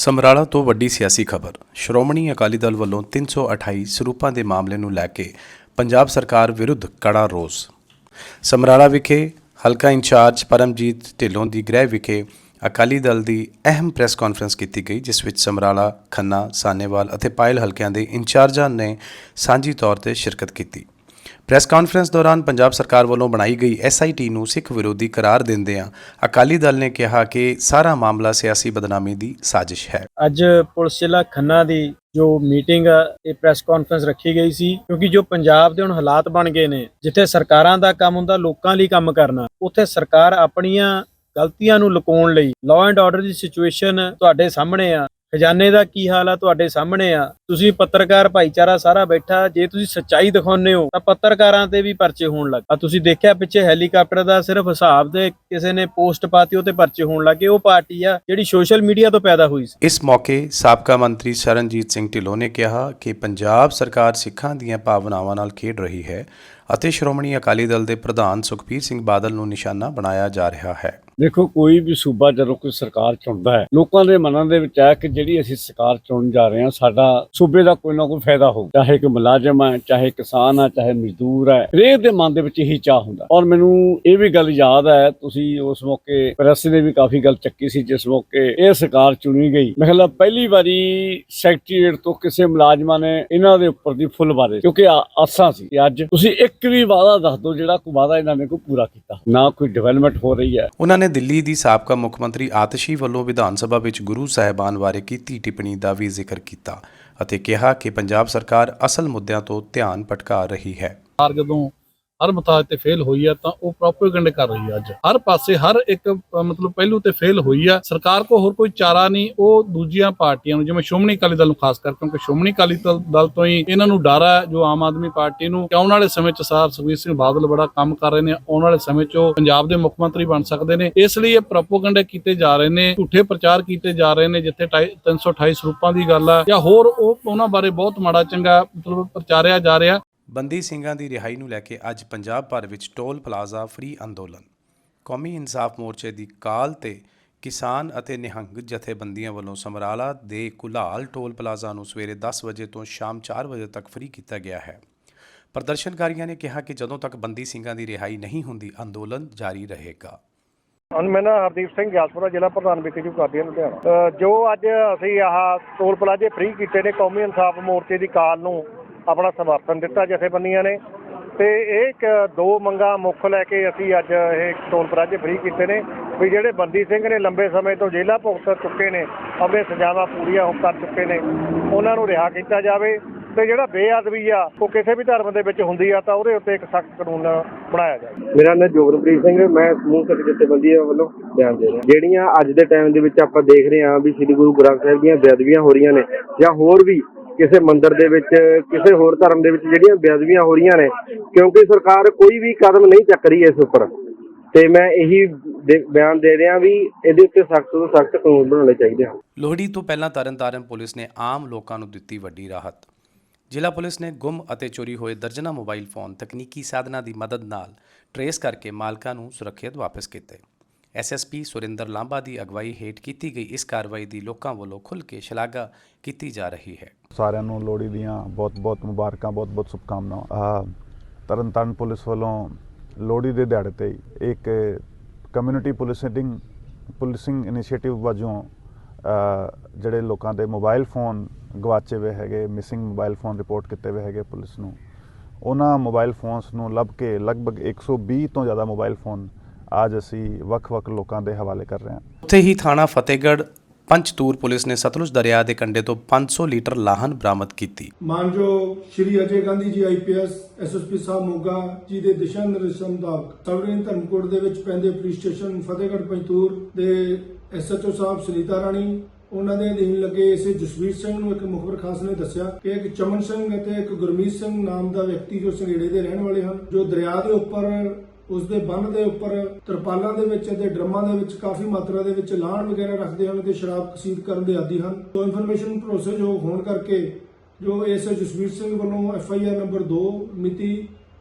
ਸਮਰਾਲਾ ਤੋਂ ਵੱਡੀ ਸਿਆਸੀ ਖਬਰ। ਸ਼੍ਰੋਮਣੀ ਅਕਾਲੀ ਦਲ ਵੱਲੋਂ 328 ਸਰੂਪਾਂ ਦੇ ਮਾਮਲੇ ਨੂੰ ਲੈ ਕੇ ਪੰਜਾਬ ਸਰਕਾਰ ਵਿਰੁੱਧ ਕੜਾ ਰੋਸ। ਸਮਰਾਲਾ ਵਿਖੇ ਹਲਕਾ ਇੰਚਾਰਜ ਪਰਮਜੀਤ ਢਿੱਲੋਂ ਦੀ ਗ੍ਰਹਿ ਵਿਖੇ ਅਕਾਲੀ ਦਲ ਦੀ ਅਹਿਮ ਪ੍ਰੈਸ ਕਾਨਫਰੰਸ ਕੀਤੀ ਗਈ, ਜਿਸ ਵਿੱਚ ਸਮਰਾਲਾ, ਖੰਨਾ, ਸਾਨੇਵਾਲ ਅਤੇ ਪਾਇਲ ਹਲਕਿਆਂ ਦੇ ਇੰਚਾਰਜਾਂ ਨੇ ਸਾਂਝੀ ਤੌਰ ਤੇ ਸ਼ਿਰਕਤ ਕੀਤੀ। ਪ੍ਰੈਸ ਕਾਨਫਰੰਸ ਦੌਰਾਨ ਪੰਜਾਬ ਸਰਕਾਰ ਵੱਲੋਂ ਬਣਾਈ ਗਈ ਐਸਆਈਟੀ ਨੂੰ ਸਿੱਖ ਵਿਰੋਧੀ ਕਰਾਰ ਦਿੰਦਿਆਂ ਅਕਾਲੀ ਦਲ ਨੇ ਕਿਹਾ ਕਿ ਸਾਰਾ ਮਾਮਲਾ ਸਿਆਸੀ ਬਦਨਾਮੀ ਦੀ ਸਾਜ਼ਿਸ਼ ਹੈ। ਅੱਜ ਪੁਲਿਸ ਜ਼ਿਲ੍ਹਾ ਖੰਨਾ ਦੀ ਜੋ ਮੀਟਿੰਗ ਆ, ਇਹ ਪ੍ਰੈਸ ਕਾਨਫਰੰਸ ਰੱਖੀ ਗਈ ਸੀ ਕਿਉਂਕਿ ਜੋ ਪੰਜਾਬ ਦੇ ਹੁਣ ਹਾਲਾਤ ਬਣ ਗਏ ਨੇ ਜਿੱਥੇ ਸਰਕਾਰਾਂ ਦਾ ਕੰਮ ਹੁੰਦਾ ਲੋਕਾਂ ਲਈ ਕੰਮ ਕਰਨਾ ਉੱਥੇ ਸਰਕਾਰ ਆਪਣੀਆਂ ਗਲਤੀਆਂ ਨੂੰ ਲੁਕਾਉਣ ਲਈ ਲਾਅ ਐਂਡ ਆਰਡਰ ਦੀ ਸਿਚੁਏਸ਼ਨ ਤੁਹਾਡੇ ਸਾਹਮਣੇ ਆ। ਖਜ਼ਾਨੇ ਦਾ ਕੀ ਹਾਲ ਆ ਤੁਹਾਡੇ ਸਾਹਮਣੇ ਆ? ਤੁਸੀਂ ਪੱਤਰਕਾਰ ਭਾਈਚਾਰਾ ਸਾਰਾ ਬੈਠਾ, ਜੇ ਤੁਸੀਂ ਸੱਚਾਈ ਦਿਖਾਉਂਦੇ ਹੋ, ਤਾਂ ਪੱਤਰਕਾਰਾਂ ਤੇ ਵੀ ਪਰਚੇ ਹੋਣ ਲੱਗ ਆ ਤੁਸੀਂ ਦੇਖਿਆ ਪਿੱਛੇ ਹੈਲੀਕਾਪਟਰ ਦਾ ਸਿਰਫ ਹਿਸਾਬ ਦੇ ਕਿਸੇ ਨੇ ਪੋਸਟ ਪਾਤੀ, ਉਹ ਤੇ ਪਰਚੇ ਹੋਣ ਲੱਗੇ ਉਹ ਪਾਰਟੀ ਆ ਜਿਹੜੀ ਸੋਸ਼ਲ ਮੀਡੀਆ ਤੋਂ ਪੈਦਾ ਹੋਈ ਸੀ। ਇਸ ਮੌਕੇ ਸਾਬਕਾ ਮੰਤਰੀ ਸ਼ਰਨਜੀਤ ਸਿੰਘ ਢਿੱਲੋਂ ਨੇ ਕਿਹਾ ਕਿ ਪੰਜਾਬ ਸਰਕਾਰ ਸਿੱਖਾਂ ਦੀਆਂ ਭਾਵਨਾਵਾਂ ਨਾਲ ਖੇਡ ਰਹੀ ਹੈ ਅਤੇ ਸ਼੍ਰੋਮਣੀ ਅਕਾਲੀ ਦਲ ਦੇ ਪ੍ਰਧਾਨ ਸੁਖਬੀਰ ਸਿੰਘ ਬਾਦਲ ਨੂੰ ਨਿਸ਼ਾਨਾ ਬਣਾਇਆ ਜਾ ਰਿਹਾ ਹੈ। ਦੇਖੋ, ਕੋਈ ਵੀ ਸੂਬਾ ਜਦੋਂ ਕੋਈ ਸਰਕਾਰ ਚੁਣਦਾ ਹੈ, ਲੋਕਾਂ ਦੇ ਮਨਾਂ ਦੇ ਵਿੱਚ ਹੈ ਕਿ ਜਿਹੜੀ ਅਸੀਂ ਸਰਕਾਰ ਚੁਣਨ ਜਾ ਰਹੇ ਹਾਂ, ਸਾਡਾ ਸੂਬੇ ਦਾ ਕੋਈ ਨਾ ਕੋਈ ਫਾਇਦਾ ਹੋਊ ਚਾਹੇ ਕੋਈ ਮੁਲਾਜ਼ਮ ਹੈ, ਚਾਹੇ ਕਿਸਾਨ ਹੈ, ਚਾਹੇ ਮਜ਼ਦੂਰ ਹੈ, ਹਰੇਕ ਦੇ ਮਨ ਦੇ ਵਿੱਚ ਇਹੀ ਚਾਹ ਹੁੰਦਾ। ਔਰ ਮੈਨੂੰ ਇਹ ਵੀ ਗੱਲ ਯਾਦ ਹੈ, ਤੁਸੀਂ ਉਸ ਮੌਕੇ ਪ੍ਰੈਸ ਨੇ ਵੀ ਕਾਫੀ ਗੱਲ ਚੱਕੀ ਸੀ, ਜਿਸ ਮੌਕੇ ਇਹ ਸਰਕਾਰ ਚੁਣੀ ਗਈ। ਮੈਂ ਖਿਆਲ ਪਹਿਲੀ ਵਾਰੀ ਸੈਕਟਰੀਏਟ ਤੋਂ ਕਿਸੇ ਮੁਲਾਜ਼ਮਾਂ ਨੇ ਇਹਨਾਂ ਦੇ ਉੱਪਰ ਦੀ ਫੁੱਲ ਬਾਰੇ ਕਿਉਂਕਿ ਆਸਾਂ ਸੀ। ਕਿ ਅੱਜ ਤੁਸੀਂ ਇੱਕ ਵੀ ਵਾਅਦਾ ਦੱਸ ਦਿਓ, ਜਿਹੜਾ ਕੋਈ ਵਾਅਦਾ ਇਹਨਾਂ ਨੇ ਕੋਈ ਪੂਰਾ ਕੀਤਾ। ਨਾ ਕੋਈ ਡਿਵੈਲਪਮੈਂਟ ਹੋ ਰਹੀ ਹੈ। ਉਹਨਾਂ ਨੇ ਦਿੱਲੀ ਦੀ ਸਾਬਕਾ ਮੁੱਖ ਮੰਤਰੀ ਆਤਸ਼ੀ ਵੱਲੋਂ ਵਿਧਾਨ ਸਭਾ ਵਿੱਚ ਗੁਰੂ ਸਾਹਿਬਾਨ ਬਾਰੇ ਕੀਤੀ ਟਿੱਪਣੀ ਦਾ ਵੀ ਜ਼ਿਕਰ ਕੀਤਾ ਅਤੇ ਕਿਹਾ ਕਿ ਪੰਜਾਬ ਸਰਕਾਰ ਅਸਲ ਮੁੱਦਿਆਂ ਤੋਂ ਧਿਆਨ ਭਟਕਾ ਰਹੀ ਹੈ। ਸਰਕਾਰ ਜਦੋਂ ਹਰ ਮਤਾਜ ਤੇ ਫੇਲ ਹੋਈ ਆ, ਤਾਂ ਉਹ ਪ੍ਰੋਪੇਗੈਂਡਾ ਕਰ ਰਹੀ ਆ ਅੱਜ। ਹਰ ਪਾਸੇ, ਹਰ ਇੱਕ ਮਤਲਬ ਪਹਿਲੂ ਤੇ ਫੇਲ ਹੋਈ ਆ। ਸਰਕਾਰ ਕੋ ਹੋਰ ਕੋਈ ਚਾਰਾ ਨਹੀਂ, ਉਹ ਦੂਜੀਆਂ ਪਾਰਟੀਆਂ ਨੂੰ, ਜਿਵੇਂ ਸ਼੍ਰੋਮਣੀ ਅਕਾਲੀ ਦਲ ਨੂੰ ਖਾਸ ਕਰ, ਕਿਉਂਕਿ ਸ਼੍ਰੋਮਣੀ ਅਕਾਲੀ ਦਲ ਤੋਂ ਹੀ ਇਹਨਾਂ ਨੂੰ ਡਰ ਹੈ ਜੋ ਆਮ ਆਦਮੀ ਪਾਰਟੀ ਨੂੰ ਕਿ ਆਉਣ ਵਾਲੇ ਸਮੇਂ 'ਚ ਸਰ ਸੁਖਬੀਰ ਸਿੰਘ ਬਾਦਲ ਬੜਾ ਕੰਮ ਕਰ ਰਹੇ ਨੇ, ਆਉਣ ਵਾਲੇ ਸਮੇਂ 'ਚ ਉਹ ਪੰਜਾਬ ਦੇ ਮੁੱਖ ਮੰਤਰੀ ਬਣ ਸਕਦੇ ਨੇ। ਇਸ ਲਈ ਇਹ ਪ੍ਰੋਪੇਗੈਂਡਾ ਕੀਤੇ ਜਾ ਰਹੇ ਨੇ, ਝੂਠੇ ਪ੍ਰਚਾਰ ਕੀਤੇ ਜਾ ਰਹੇ ਨੇ, ਜਿੱਥੇ ਢਾਈ- 328 ਸਰੂਪਾਂ ਦੀ ਗੱਲ ਆ, ਜਾਂ ਹੋਰ ਉਹ, ਉਹਨਾਂ ਬਾਰੇ ਬਹੁਤ ਮਾੜਾ, ਚੰਗਾ, ਮਤਲਬ ਪ੍ਰਚਾਰਿਆ ਜਾ ਰਿਹਾ। ਬੰਦੀ ਸਿੰਘਾਂ ਦੀ ਰਿਹਾਈ ਨੂੰ ਲੈ ਕੇ ਅੱਜ ਪੰਜਾਬ ਭਰ ਵਿੱਚ ਟੋਲ ਪਲਾਜ਼ਾ ਫ੍ਰੀ ਅੰਦੋਲਨ। ਕੌਮੀ ਇਨਸਾਫ ਮੋਰਚੇ ਦੀ ਕਾਲ ਤੇ ਕਿਸਾਨ ਅਤੇ ਨਿਹੰਗ ਜਥੇਬੰਦੀਆਂ ਵੱਲੋਂ ਸਮਰਾਲਾ ਦੇ ਕੁਲਾਲ ਟੋਲ ਪਲਾਜ਼ਾ ਨੂੰ ਸਵੇਰੇ 10 ਵਜੇ ਤੋਂ ਸ਼ਾਮ 4 ਵਜੇ ਤੱਕ ਫ੍ਰੀ ਕੀਤਾ ਗਿਆ ਹੈ। ਪ੍ਰਦਰਸ਼ਨਕਾਰੀਆਂ ਨੇ ਕਿਹਾ ਕਿ ਜਦੋਂ ਤੱਕ ਬੰਦੀ ਸਿੰਘਾਂ ਦੀ ਰਿਹਾਈ ਨਹੀਂ ਹੁੰਦੀ, ਅੰਦੋਲਨ ਜਾਰੀ ਰਹੇਗਾ। ਹਾਂ ਮੈਂ ਨਾ ਹਰਦੀਪ ਸਿੰਘ ਗਿਆਸਪੁਰਾ ਜ਼ਿਲ੍ਹਾ ਪ੍ਰਧਾਨ ਵਿਕੇਜੂ ਕਰਦੀ ਲੁਧਿਆਣਾ। ਜੋ ਅੱਜ ਅਸੀਂ ਆਹ ਟੋਲ ਪਲਾਜ਼ੇ ਫ੍ਰੀ ਕੀਤੇ ਨੇ ਕੌਮੀ ਇਨਸਾਫ ਮੋਰਚੇ ਦੀ ਕਾਲ ਨੂੰ ਆਪਣਾ ਸਮਰਥਨ ਦਿੱਤਾ ਜਥੇਬੰਦੀਆਂ ਨੇ। ਤੇ ਇਹ ਦੋ ਮੰਗਾਂ ਮੁੱਖ ਲੈ ਕੇ ਅਸੀਂ ਅੱਜ ਇਹ ਟੋਲ ਪ੍ਰਾਜੇ ਫ੍ਰੀ ਕੀਤੇ ਨੇ ਵੀ ਜਿਹੜੇ ਬੰਦੀ ਸਿੰਘ ਨੇ ਲੰਬੇ ਸਮੇਂ ਤੋਂ ਜੇਲ੍ਹਾਂ ਭੁਗਤ ਚੁੱਕੇ ਨੇ ਆਪਣੇ ਸਜ਼ਾਵਾਂ ਪੂਰੀਆਂ ਹੋ ਕਰ ਚੁੱਕੇ ਨੇ। ਉਹਨਾਂ ਨੂੰ ਰਿਹਾ ਕੀਤਾ ਜਾਵੇ ਤੇ ਜਿਹੜਾ ਬੇਅਦਬੀ ਆ, ਉਹ ਕਿਸੇ ਵੀ ਧਰਮ ਦੇ ਵਿੱਚ ਹੁੰਦੀ ਆ ਤਾਂ ਉਹਦੇ ਉੱਤੇ ਇੱਕ ਸਖਤ ਕਾਨੂੰਨ ਬਣਾਇਆ ਜਾਵੇ। ਮੇਰਾ ਨਾਮ ਜੋਗਨਪ੍ਰੀਤ ਸਿੰਘ ਮੈਂ ਸਮੂਹ ਸਿੱਖ ਜਥੇਬੰਦੀਆਂ ਵੱਲੋਂ ਬਿਆਨ ਦੇ ਰਿਹਾ। ਜਿਹੜੀਆਂ ਅੱਜ ਦੇ ਟਾਈਮ ਦੇ ਵਿੱਚ ਆਪਾਂ ਦੇਖ ਰਹੇ ਹਾਂ ਵੀ ਸ੍ਰੀ ਗੁਰੂ ਗ੍ਰੰਥ ਸਾਹਿਬ ਦੀਆਂ ਬੇਅਦਬੀਆਂ ਹੋ ਰਹੀਆਂ ਨੇ ਜਾਂ ਹੋਰ ਵੀ ਕਿਸੇ ਮੰਦਿਰ ਦੇ ਵਿੱਚ, ਕਿਸੇ ਹੋਰ ਧਰਮ ਦੇ ਵਿੱਚ ਜਿਹੜੀਆਂ ਬੇਅਦਬੀਆਂ ਹੋ ਰਹੀਆਂ ਨੇ, ਕਿਉਂਕਿ ਸਰਕਾਰ ਕੋਈ ਵੀ ਕਦਮ ਨਹੀਂ ਚੱਕ ਰਹੀ ਇਸ ਉੱਪਰ। ਤੇ ਮੈਂ ਇਹੀ ਬਿਆਨ ਦੇ ਰਿਹਾ ਵੀ ਇਹਦੇ ਉੱਤੇ ਸਖਤ ਤੋਂ ਸਖਤ ਕਾਨੂੰਨ ਬਣਾਉਣੇ ਚਾਹੀਦੇ ਹਨ। ਲੋਹੜੀ ਤੋਂ ਪਹਿਲਾਂ ਤਰਨਤਾਰਨ ਪੁਲਿਸ ਨੇ ਆਮ ਲੋਕਾਂ ਨੂੰ ਦਿੱਤੀ ਵੱਡੀ ਰਾਹਤ। ਜ਼ਿਲ੍ਹਾ ਪੁਲਿਸ ਨੇ ਗੁੰਮ ਅਤੇ ਚੋਰੀ ਹੋਏ ਦਰਜਨਾਂ ਮੋਬਾਈਲ ਫੋਨ ਤਕਨੀਕੀ ਸਾਧਨਾਂ ਦੀ ਮਦਦ ਨਾਲ ਟਰੇਸ ਕਰਕੇ ਮਾਲਕਾਂ ਨੂੰ ਸੁਰੱਖਿਅਤ ਵਾਪਸ ਕੀਤੇ। ਐਸਐਸਪੀ ਸੁਰਿੰਦਰ ਲਾਂਬਾ ਦੀ ਅਗਵਾਈ ਹੇਠ ਕੀਤੀ ਗਈ। ਇਸ ਕਾਰਵਾਈ ਦੀ ਲੋਕਾਂ ਵੱਲੋਂ ਖੁੱਲ੍ਹ ਕੇ ਸ਼ਲਾਘਾ ਕੀਤੀ ਜਾ ਰਹੀ ਹੈ। ਸਾਰਿਆਂ ਨੂੰ ਲੋਹੜੀ ਦੀਆਂ ਬਹੁਤ-ਬਹੁਤ ਮੁਬਾਰਕਾਂ ਬਹੁਤ-ਬਹੁਤ ਸ਼ੁਭਕਾਮਨਾਵਾਂ। ਆਹ, ਤਰਨਤਾਰਨ ਪੁਲਿਸ ਵੱਲੋਂ ਲੋਹੜੀ ਦੇ ਦਿਹਾੜੇ ਤੇ ਇੱਕ ਕਮਿਊਨਿਟੀ ਪੁਲਿਸਿੰਗ ਪੁਲਿਸਿੰਗ ਇਨੀਸ਼ੀਏਟਿਵ ਵਜੋਂ ਜਿਹੜੇ ਲੋਕਾਂ ਦੇ ਮੋਬਾਈਲ ਫੋਨ ਗਵਾਚੇ ਹੋਏ ਹੈਗੇ ਮਿਸਿੰਗ ਮੋਬਾਈਲ ਫੋਨ ਰਿਪੋਰਟ ਕੀਤੇ ਹੋਏ ਹੈਗੇ ਪੁਲਿਸ ਨੂੰ ਉਹਨਾਂ ਮੋਬਾਈਲ ਫੋਨਸ ਨੂੰ ਲੱਭ ਕੇ ਲਗਭਗ 120 ਤੋਂ ਜ਼ਿਆਦਾ ਮੋਬਾਈਲ ਫੋਨ ਅੱਜ ਅਸੀਂ ਵੱਖ-ਵੱਖ ਲੋਕਾਂ ਦੇ ਹਵਾਲੇ ਕਰ ਰਹੇ ਹਾਂ। ਉੱਥੇ ਹੀ ਥਾਣਾ ਫਤਿਹਗੜ੍ਹ ਪੰਚਤੂਰ ਪੁਲਿਸ ਨੇ ਸਤਲੁਜ ਦਰਿਆ ਦੇ ਕੰਢੇ ਤੋਂ 500 ਲੀਟਰ ਲਾਹਨ ਬਰਾਮਦ ਕੀਤੀ। ਮਾਨਯੋਗ ਸ਼੍ਰੀ ਅਜੇ ਗਾਂਧੀ ਜੀ ਆਈਪੀਐਸ ਐਸਐਸਪੀ ਸਾਹਿਬ ਮੋਗਾ ਜੀ ਦੇ ਦਿਸ਼ਾ ਨਿਰਦੇਸ਼ਾਂ ਮੁਤਾਬਕ ਸਬਰਿੰਨ ਧਰਮਕੋਟ ਦੇ ਵਿੱਚ ਪੈਂਦੇ ਪੁਲਿਸ ਸਟੇਸ਼ਨ ਫਤਿਹਗੜ੍ਹ ਪੰਜਤੂਰ ਦੇ ਐਸਐਚਓ ਸਾਹਿਬ ਸੁਨੀਤਾ ਰਾਣੀ ਉਹਨਾਂ ਦੇ ਅਧੀਨ ਲੱਗੇ ਇਸੇ ਜਸਵੀਰ ਸਿੰਘ ਨੂੰ ਇੱਕ ਮੁਖਬਰ ਖਾਸ ਨੇ ਦੱਸਿਆ ਕਿ ਇੱਕ ਚਮਨ ਸਿੰਘ ਅਤੇ ਇੱਕ ਗੁਰਮੀਤ ਸਿੰਘ ਨਾਮ ਦਾ ਵਿਅਕਤੀ ਜੋ ਸੰਘੇੜੇ ਦੇ ਰਹਿਣ ਵਾਲੇ ਹਨ ਜੋ ਦਰਿਆ ਦੇ ਉੱਪਰ ਉਸ ਦੇ ਬੰਨ ਦੇ ਉੱਪਰ ਤਰਪਾਲਾਂ ਦੇ ਵਿੱਚ ਅਤੇ ਡਰਮਾਂ ਦੇ ਵਿੱਚ ਕਾਫੀ ਮਾਤਰਾ ਦੇ ਵਿੱਚ ਲਾਹਣ ਵਗੈਰਾ ਰੱਖਦੇ ਹਨ ਤੇ ਸ਼ਰਾਬ ਕਸੀਦ ਕਰਨ ਦੇ ਆਦੀ ਹਨ। ਤੋਂ ਇਨਫੋਰਮੇਸ਼ਨ ਭਰੋਸੇਯੋਗ ਹੋਣ ਕਰਕੇ ਜੋ ਇਸ ਜਸਵੀਰ ਸਿੰਘ ਵੱਲੋਂ ਐਫ ਆਈ ਆਰ ਨੰਬਰ 2 ਮਿਤੀ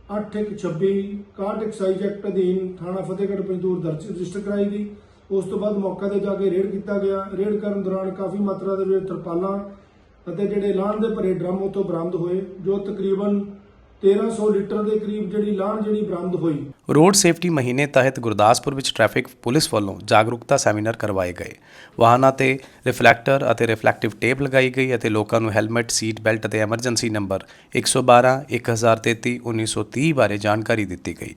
8126 61 ਐਕਸਾਈਜ਼ ਐਕਟ ਅਧੀਨ ਥਾਣਾ ਫਤਿਹਗੜ੍ਹ ਪੰਜਤੂਰ ਦਰਜ ਰਜਿਸਟਰ ਕਰਾਈ ਗਈ। ਉਸ ਤੋਂ ਬਾਅਦ ਮੌਕਾ ਤੇ ਜਾ ਕੇ ਰੇਡ ਕੀਤਾ ਗਿਆ। ਰੇਡ ਕਰਨ ਦੌਰਾਨ ਕਾਫੀ ਮਾਤਰਾ ਦੇ ਵਿੱਚ ਤਰਪਾਲਾਂ ਅਤੇ ਜਿਹੜੇ ਲਾਹਣ ਦੇ ਭਰੇ ਡਰਮ ਉਤੋਂ ਬਰਾਮਦ ਹੋਏ, ਜੋ ਤਕਰੀਬਨ 1300 ਲੀਟਰ ਦੇ ਕਰੀਬ ਜਿਹੜੀ ਲਾਹਣ ਜਿਹੜੀ ਬਰਾਮਦ ਹੋਈ। ਰੋਡ ਸੇਫਟੀ ਮਹੀਨੇ ਤਹਿਤ ਗੁਰਦਾਸਪੁਰ ਵਿੱਚ ਟ੍ਰੈਫਿਕ ਪੁਲਿਸ ਵੱਲੋਂ ਜਾਗਰੂਕਤਾ ਸੈਮੀਨਾਰ ਕਰਵਾਏ ਗਏ। ਵਾਹਨਾਂ ਤੇ ਰਿਫਲੈਕਟਰ ਅਤੇ ਰਿਫਲੈਕਟਿਵ ਟੇਪ ਲਗਾਈ ਗਈ ਅਤੇ ਲੋਕਾਂ ਨੂੰ ਹੈਲਮਟ, ਸੀਟ ਬੈਲਟ ਅਤੇ ਐਮਰਜੈਂਸੀ ਨੰਬਰ 112 1033 1930 ਬਾਰੇ ਜਾਣਕਾਰੀ ਦਿੱਤੀ ਗਈ।